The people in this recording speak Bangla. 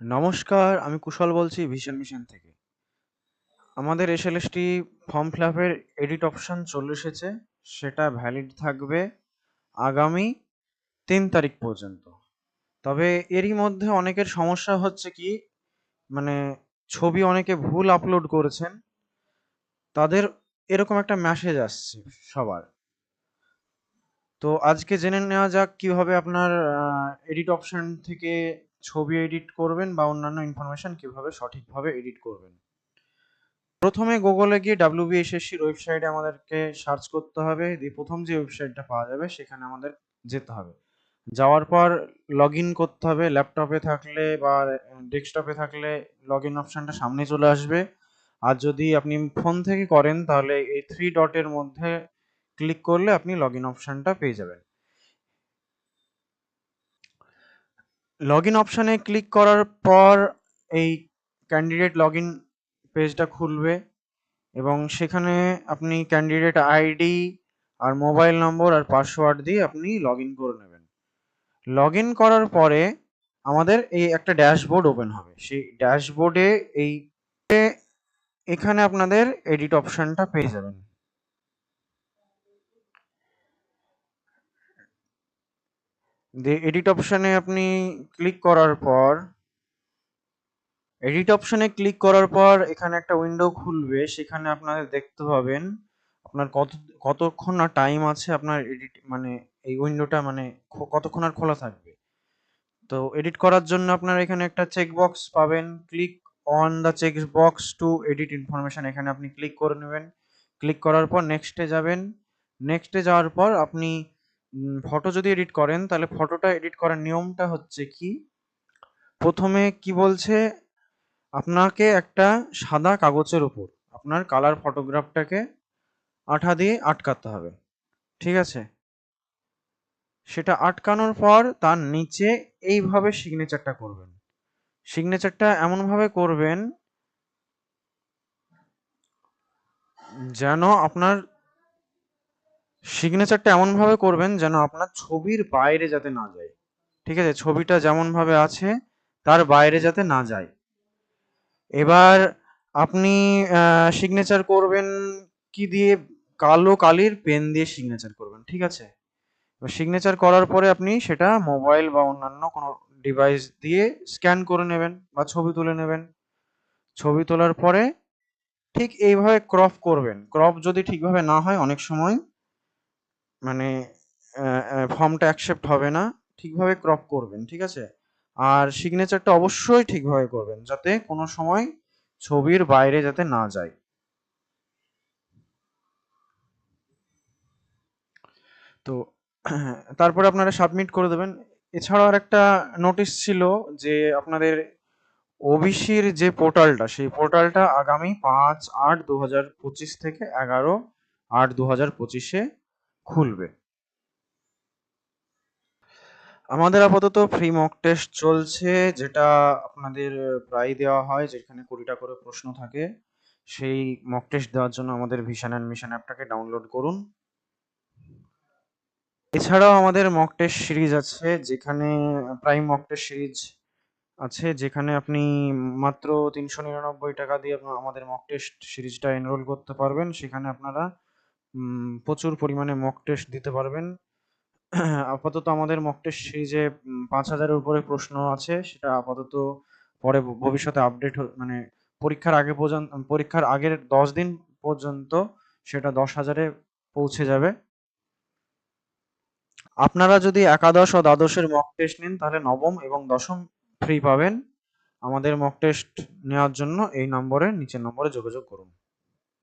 নমস্কার, আমি কুশল বলছি ভিশন মিশন থেকে। আমাদের এসএলএসটি ফর্ম ফিল আপের এডিট অপশান চলে এসেছে। সেটা ভ্যালিড থাকবে আগামী তিন তারিখ পর্যন্ত। তবে এরই মধ্যে অনেকের সমস্যা হচ্ছে কি মানে ছবি অনেকে ভুল আপলোড করেছেন। তাদের এরকম একটা মেসেজ আসছে সবার। তো আজকে জেনে নেওয়া যাক কীভাবে আপনার এডিট অপশন থেকে ছবি এডিট করবেন বা অন্যান্য ইনফরমেশন কীভাবে সঠিকভাবে এডিট করবেন। প্রথমে গুগলে গিয়ে WBSSC র ওয়েবসাইটে আমাদেরকে সার্চ করতে হবে। দিয়ে প্রথম যে ওয়েবসাইটটা পাওয়া যাবে সেখানে আমাদের যেতে হবে। যাওয়ার পর লগইন করতে হবে। ল্যাপটপে থাকলে বা ডেস্কটপে থাকলে লগ ইন অপশানটা সামনে চলে আসবে। আর যদি আপনি ফোন থেকে করেন তাহলে এই থ্রি ডটের মধ্যে ক্লিক করলে আপনি লগ ইন অপশানটা পেয়ে যাবেন। লগইন অপশনে ক্লিক করার পর এই ক্যান্ডিডেট লগইন পেজটা খুলবে এবং সেখানে আপনি ক্যান্ডিডেট আইডি আর মোবাইল নম্বর আর পাসওয়ার্ড দিয়ে আপনি লগইন করে নেবেন। লগইন করার পরে আমাদের এই একটা ড্যাশবোর্ড ওপেন হবে। সেই ড্যাশবোর্ডে এই এখানে আপনাদের এডিট অপশনটা পেয়ে যাবেন। দিয়ে এডিট অপশানে আপনি ক্লিক করার পর এডিট অপশানে ক্লিক করার পর এখানে একটা উইন্ডো খুলবে। সেখানে আপনাদের দেখতে পাবেন আপনার কত, কতক্ষণ না টাইম আছে আপনার এডিট মানে এই উইন্ডোটা মানে কতক্ষণ আর খোলা থাকবে। তো এডিট করার জন্য আপনার এখানে একটা চেক বক্স পাবেন। Click on the check box to edit information এখানে আপনি ক্লিক করে নেবেন। ক্লিক করার পর নেক্সটে যাবেন। নেক্সটে যাওয়ার পর আপনি ফটো যদি এডিট করেন, তাহলে ফটোটা এডিট করার নিয়মটা হচ্ছে কি প্রথমে কি বলছে আপনাকে একটা সাদা কাগজের উপর, আপনার কালার ফটোগ্রাফটাকে আঠা দিয়ে আটকাতে হবে। ঠিক আছে? সেটা আটকানোর পর তার নিচে এইভাবে সিগনেচারটা করবেন। সিগনেচারটা এমনভাবে করবেন, যেন আপনার সিগনেচারটা এমনভাবে করবেন যেন আপনার ছবির বাইরে যাতে না যায়। ঠিক আছে? ছবিটা যেমনভাবে আছে, তার বাইরে যাতে না যায়। এবার আপনি সিগনেচার করবেন কি দিয়ে? কালো কালির পেন দিয়ে সিগনেচার করবেন। ঠিক আছে? সিগনেচার করার পরে আপনি সেটা মোবাইল বা অন্যান্য কোনো ডিভাইস দিয়ে স্ক্যান করে নেবেন বা ছবি তুলে নেবেন। ছবি তোলার পরে ঠিক এইভাবে ক্রপ করবেন। ক্রপ যদি ঠিকভাবে না হয়, অনেক সময় মানে ফর্মটা অ্যাকসেপ্ট হবে না। ঠিকভাবে ক্রপ করবেন। ঠিক আছে? আর সিগনেচারটা অবশ্যই ঠিকভাবে করবেন। যাতে কোনো সময় ছবির বাইরে যাতে না যায়। তো, তারপরে আপনারা সাবমিট করে দেবেন। এছাড়াও আর একটা নোটিশ ছিল যে, আপনাদের ওবিসির যে পোর্টালটা সেই পোর্টালটা আগামী ৫-৮-২০২৫ থেকে ১১-৮-২০২৫ এ খুলবে। আমাদের আপাতত ফ্রি মক টেস্ট চলছে, যেটা আপনাদের প্রায়ই দেওয়া হয়, যেখানে ২০ টা করে প্রশ্ন থাকে। সেই মক টেস্ট দেওয়ার জন্য আমাদের ভিশন অ্যান্ড মিশন অ্যাপটাকে ডাউনলোড করুন। এছাড়াও আমাদের মক টেস্ট সিরিজ আছে, যেখানে প্রাইম মক টেস্ট সিরিজ আছে, যেখানে আপনি মাত্র ৩৯৯ টাকা দিয়ে আমাদের মক টেস্ট সিরিজটা এনরোল করতে পারবেন। সেখানে আপনারা প্রচুর পরিমাণে মক টেস্ট দিতে পারবেন। আপাতত আমাদের মক টেস্ট সিরিজে ৫০০০ এর উপরে প্রশ্ন আছে। সেটা আপাতত পরে ভবিষ্যতে আপডেট মানে পরীক্ষার আগে পর্যন্ত পরীক্ষার আগের ১০ দিন পর্যন্ত সেটা দশ হাজারে পৌঁছে যাবে। আপনারা যদি একাদশ ও দ্বাদশের মক টেস্ট নেন, তাহলে নবম এবং দশম ফ্রি পাবেন। আমাদের মক টেস্ট নেওয়ার জন্য এই নম্বরে, নিচের নম্বরে যোগাযোগ করুন।